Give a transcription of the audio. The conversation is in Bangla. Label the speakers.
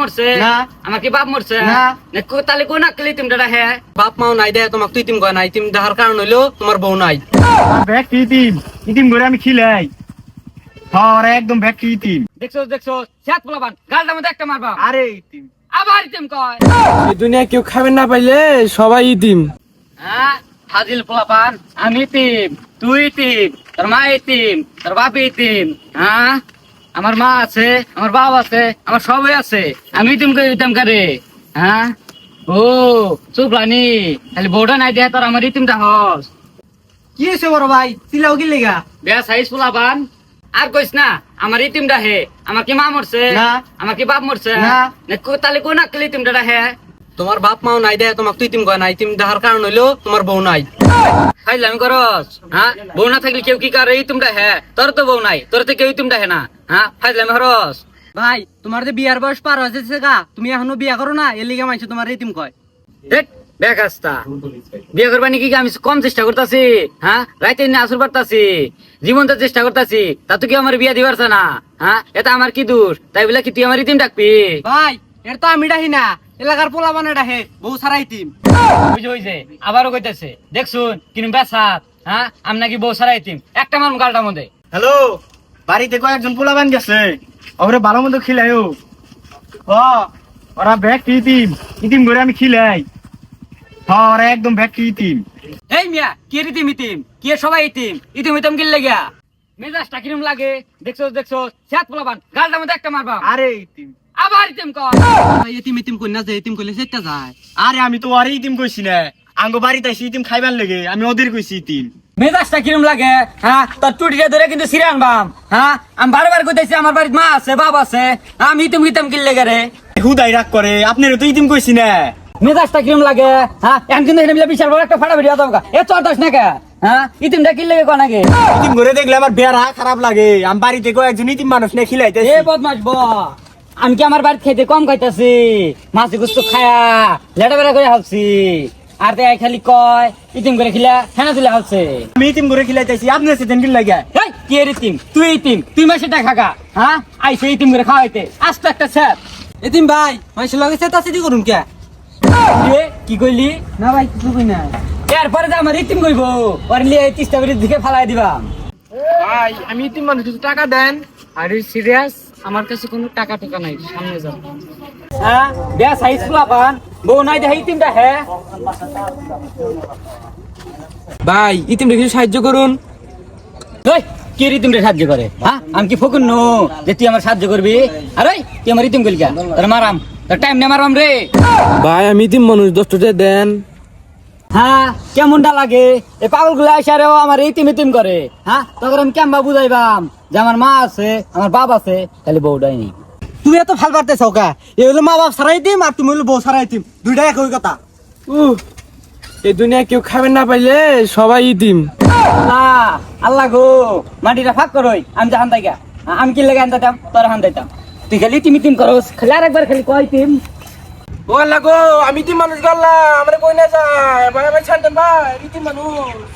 Speaker 1: মরছে?
Speaker 2: না।
Speaker 1: আমার কি বাপ মরছে?
Speaker 2: না।
Speaker 1: না তাহলে কোন আকলি তিমটা হে?
Speaker 3: বাপ মাও নাই দেয় তোমাকে তুই ইতিম কয় ইতিম দেখার কারণ হইল তোমার বউ নাই।
Speaker 2: ব্যাগ ইতিম। ইতিম করে আমি খিলাই। হরে একদম ব্যাগ ইতিম।
Speaker 1: দেখছ দেখছ সাত পোলাবান গালটার মধ্যে একটা মারবা।
Speaker 2: আরে ইতিম।
Speaker 1: আবার ইতিম কয়।
Speaker 4: এই দুনিয়া কেউ খাবেন না পাইলে সবাই ইতিম।
Speaker 1: হ্যাঁ ফাজিল পোলাপান আমি ইতিম তুই ইতিম তোর মা ইতিম তোর বাপ ইতিম হ্যাঁ? আমার মা আছে আমার বাপ আছে আমার সবাই আছে। আমি তুমি করে কারে হ্যাঁ? ও চুপ রানি। খালি বোর্ডা নাই দেয় তোর আমার ইতিমটা হস।
Speaker 2: কি হয়েছে বড় ভাই? চিলাও কি লেগা?
Speaker 1: বেয়া সাইজ ফুলাবান আর কইস না আমার ইতিমটা হে। আমার কি মা মরছে। আমার কি বাপ মরছে?
Speaker 2: না।
Speaker 1: তাহলে কোন আকলে ইতিমটা হে?
Speaker 3: তোমার বাপ মাও নাই দেয় তোমাকে তুই ইতিম কয় না ইতিম দেখার কারণ হইল তোমার বউ নাই।
Speaker 1: খাইলাম করস হ্যাঁ? বউ না থাকলে কেউ কি করে? এই তোমরা হ্যাঁ তোর তো বউ নাই তোর তো কেউ তোমরা হ্যাঁ না হ্যাঁ? ফাইলাম হরস
Speaker 2: ভাই তোমার যে বিয়ার বয়স পার হয়েছে গা তুমি এখনও বিয়া করো না এর লিগে তোমার ইতিম কয়।
Speaker 1: দেখ বেকাস্তা বিয়ে করবা নাকি আমি কম চেষ্টা করতেছি হ্যাঁ? রাইতে আসর পারতাছি জীবন তো চেষ্টা করতেছি তা তো কি আমার বিয়া দিবারছে না হ্যাঁ? এটা আমার কি দোষ? তাই বলে কি তুই আমার ইতিম ডাকবি?
Speaker 2: ভাই এর তো আমি ডাহি না এলাকার পোলা বানা ডাহে বউ সারা ইতিম
Speaker 1: বুঝে হইছে আবারও কইতেছে দেখছুন কিন্তু বেসাত হ্যাঁ? আমি নাকি বউ সারাই ইতিম একটা মানুষ গালটার মধ্যে।
Speaker 2: হ্যালো বাড়িতে কয়েকজন পোলা বান গেছে। ওরে ভালো মতো খিলাইও ও। ওরা ব্যাগ ইতিম ইতিম করে আমি খিলাই। হরে একদম ব্যাগ ইতিম
Speaker 1: এই মিয়া কে ইতিম ইতিম কে সবাই ইতিম ইতিম ইতিম গিল গিয়া। মেজাজটা কিরম লাগে? দেখছ দেখছ সাত পোলাবান গালটা মধ্যে একটা মারবা।
Speaker 2: আরে ইতিম
Speaker 1: আবার ইতিম কর।
Speaker 2: ইতিম ইতিম কই না যে ইতিম কইলে সেটা যায়। আরে আমি তো আরে ইতিম কইছি না। আঙ্গ বাড়িতে আইছি ইতিম খাইবার লাগে আমি ওদের কইছি ইতিম।
Speaker 1: মেজাজটা কিরম লাগে হ্যাঁ? তোর টুটিটা ধরে কিন্তু সিরে আনবাম হ্যাঁ? আমি বারবার কইতেছি আমার বাড়িতে মা আছে বাপ আছে আমি ইতিম লেগে রে।
Speaker 2: হুদাই রাগ করে আপনার তো ইতিম কইছি না।
Speaker 1: মেজাজটা কিরম লাগে হ্যাঁ? এখন কিন্তু এখানে বিশাল বড় একটা ফাটা ভিডিও দরকার এ চল দাস না কে হ্যাঁ? ইতিমটা কিল কোন আগে
Speaker 2: ইতিম দেখলে আমার বেড়া খারাপ লাগে। আমি বাড়িতে কয়েকজন ইতিম মানুষ নিয়ে খিলাইতে
Speaker 1: এ বদমাস ব। আমি কি আমার বাড়িতে খেতে কম খাইতেছি? মাছি গুস্ত খায়া লেটা বেড়া করে হালছি আর তাই খালি কয় ইতিম করে খিলা হেনা তুলে হালছে
Speaker 2: আমি ইতিম করে খিলাইতেছি আপনি সেদিন কি লাগে
Speaker 1: এই কি এর ইতিম? তুই ইতিম তুই মাসে টাকা খা। হ্যাঁ? আইসে ইতিম করে খাওয়াইতে। আস্ত একটা স্যার।
Speaker 2: ইতিম ভাই মানুষের লগে সেটা সিটি করুন কে?
Speaker 1: এ, কি কইলি?
Speaker 2: না ভাই কিছু কই না
Speaker 1: এরপরে যে আমার ইতিম কইব ওর লিয়ে তিস্তা দিকে ফালাই দিবাম।
Speaker 2: ভাই আমি ইতিম মানুষ টাকা দেন
Speaker 1: আর সিরিয়াস আমার কাছে কোনো টাকা টাকা নাই সামনে যাও। হ্যাঁ বেয়া সাইজ ফুলা পান বউ নাই দেখে ইতিমটা হ্যাঁ?
Speaker 4: ভাই ইতিম কিছু সাহায্য করুন।
Speaker 1: ওই কে রিতিমটা সাহায্য করে? হ্যাঁ আমি কি ফকুন? নো যে তুই আমার সাহায্য করবি। আরে তুই আমার রিতিম কইলি তোর মারাম। তোর টাইম নে মারাম রে।
Speaker 4: ভাই আমি ইতিম মানুষ দশ টাকা দেন।
Speaker 1: হ্যাঁ কেমনটা লাগে? এই পাগলগুলো আসারেও আমার ইতিম ইতিম করে। হ্যাঁ তখন আমি কেমবা বুঝাইবাম যে আমার মা আছে আমার বাপ আছে তাহলে বউটাই নেই।
Speaker 2: তুমি এত ভালো পারতেছ কা এ হলো মা বাপ সারাই দিম আর তুমি হলো বউ সারাই দিম। দুইটা একই কথা।
Speaker 4: উহ, এই দুনিয়া কেউ খাবেন না পাইলে সবাই ইতিম।
Speaker 1: আল্লাহ গো মাটিটা ফাঁক করই আমি যা গা আমি কি লেগে আনতাম তোর হান্দাইতাম। তুই খালি ইতিম ইতিম করস খালি আর একবার খালি কয় ইতিম।
Speaker 4: ও আল্লাহ গো, আমি তিন মানুষ গল্লা আমার কই না যায়? ভাই ভাই ছাড়তেন ভাই ইতিম মানুষ।